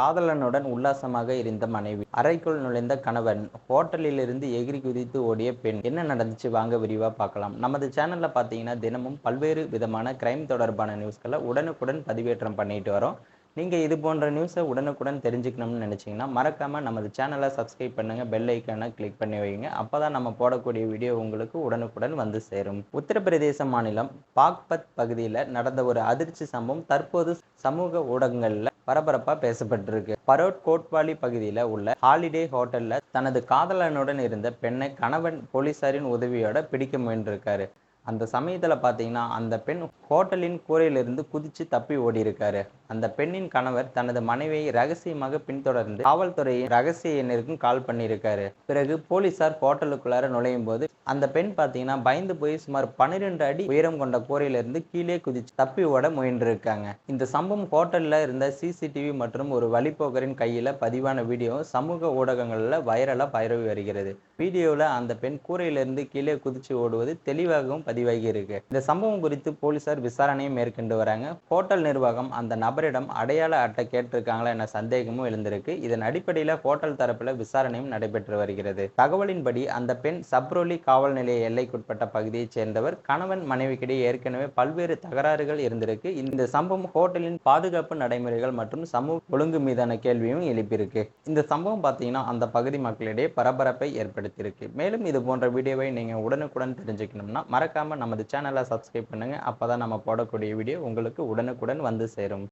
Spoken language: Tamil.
காதலனுடன் உல்லாசமாக இருந்த மனைவி. அறைக்குள் நுழைந்த கணவன் ஹோட்டலிலிருந்து எகிரி குதித்து ஓடிய பெண். என்ன நடந்துச்சு? வாங்க விரிவா பார்க்கலாம். நமது சேனல்ல பார்த்தீங்கன்னா தினமும் பல்வேறு விதமான கிரைம் தொடர்பான நியூஸ்களை உடனுக்குடன் பதிவேற்றம் பண்ணிட்டு வரோம். நீங்க இது போன்ற நியூஸை உடனுக்குடன் தெரிஞ்சுக்கணும்னு நினைச்சீங்கன்னா மறக்காம நமது சேனலை சப்ஸ்கிரைப் பண்ணுங்க பெல் ஐக்கானை கிளிக் பண்ணி வைங்க. அப்பதான் நம்ம போடக்கூடிய வீடியோ உங்களுக்கு உடனுக்குடன் வந்து சேரும். உத்தரப்பிரதேச மாநிலம் பாக்பத் பகுதியில் நடந்த ஒரு அதிர்ச்சி சம்பவம் தற்போது சமூக ஊடகங்கள்ல பரபரப்பா பேசப்பட்டிருக்கு. பரோட் கோட்வாலி பகுதியில் உள்ள ஹாலிடே ஹோட்டல்ல தனது காதலனுடன் இருந்த பெண்ணை கணவன் போலீசாரின் உதவியோட பிடிக்க முயன்றிருக்காரு. அந்த சமயத்தில் பார்த்தீங்கன்னா அந்த பெண் ஹோட்டலின் கூரையிலிருந்து குதிச்சு தப்பி ஓடி இருக்காரு அந்த பெண்ணின் கணவர் தனது மனைவியை ரகசியமாக பின்தொடர்ந்து காவல்துறையின் ரகசிய எண்ணிற்கும் கால் பண்ணியிருக்காரு. பிறகு போலீசார் ஹோட்டலுக்குள்ளார நுழையும் போது அந்த பெண் பார்த்தீங்கன்னா பயந்து போய் சுமார் பன்னிரெண்டு அடி உயரம் கொண்ட கூரையிலிருந்து கீழே குதிச்சு தப்பி ஓட முயன்றிருக்காங்க. இந்த சம்பவம் ஹோட்டல்ல இருந்த சிசிடிவி மற்றும் ஒரு வழிப்போக்கரின் கையில் பதிவான வீடியோ சமூக ஊடகங்கள்ல வைரலாக பரவி வருகிறது. வீடியோவில் அந்த பெண் கூரையிலிருந்து கீழே குதிச்சு ஓடுவது தெளிவாகவும் பதிவாகி இருக்கு இந்த சம்பவம் குறித்து போலீசார் விசாரணையை மேற்கொண்டு வராங்க. ஹோட்டல் நிர்வாகம் அந்த நபரிடம் அடையாள அட்டை கேட்டிருக்காங்களா என சந்தேகமும் எழுந்திருக்கு. இதன் அடிப்படையில் ஹோட்டல் தரப்புல விசாரணையும் நடைபெற்று வருகிறது. தகவலின்படி அந்த பெண் சப்ரோலி காவல் நிலைய எல்லைக்குட்பட்ட பகுதியைச் சேர்ந்தவர். கணவன் மனைவிக்கிடையே ஏற்கனவே பல்வேறு தகராறுகள் இருந்திருக்கு. இந்த சம்பவம் ஹோட்டலின் பாதுகாப்பு நடைமுறைகள் மற்றும் சமூக ஒழுங்கு மீதான கேள்வியும் எழுப்பியிருக்கு. இந்த சம்பவம் பார்த்தீங்கன்னா அந்த பகுதி மக்களிடையே பரபரப்பை ஏற்படுத்தியிருக்கு. மேலும் இது போன்ற வீடியோவை நீங்கள் உடனுக்குடன் தெரிஞ்சுக்கணும்னா மறக்காம நமது சேனலை சப்ஸ்கிரைப் பண்ணுங்க. அப்பதான் நம்ம போடக்கூடிய வீடியோ உங்களுக்கு உடனுக்குடன் வந்து சேரும்.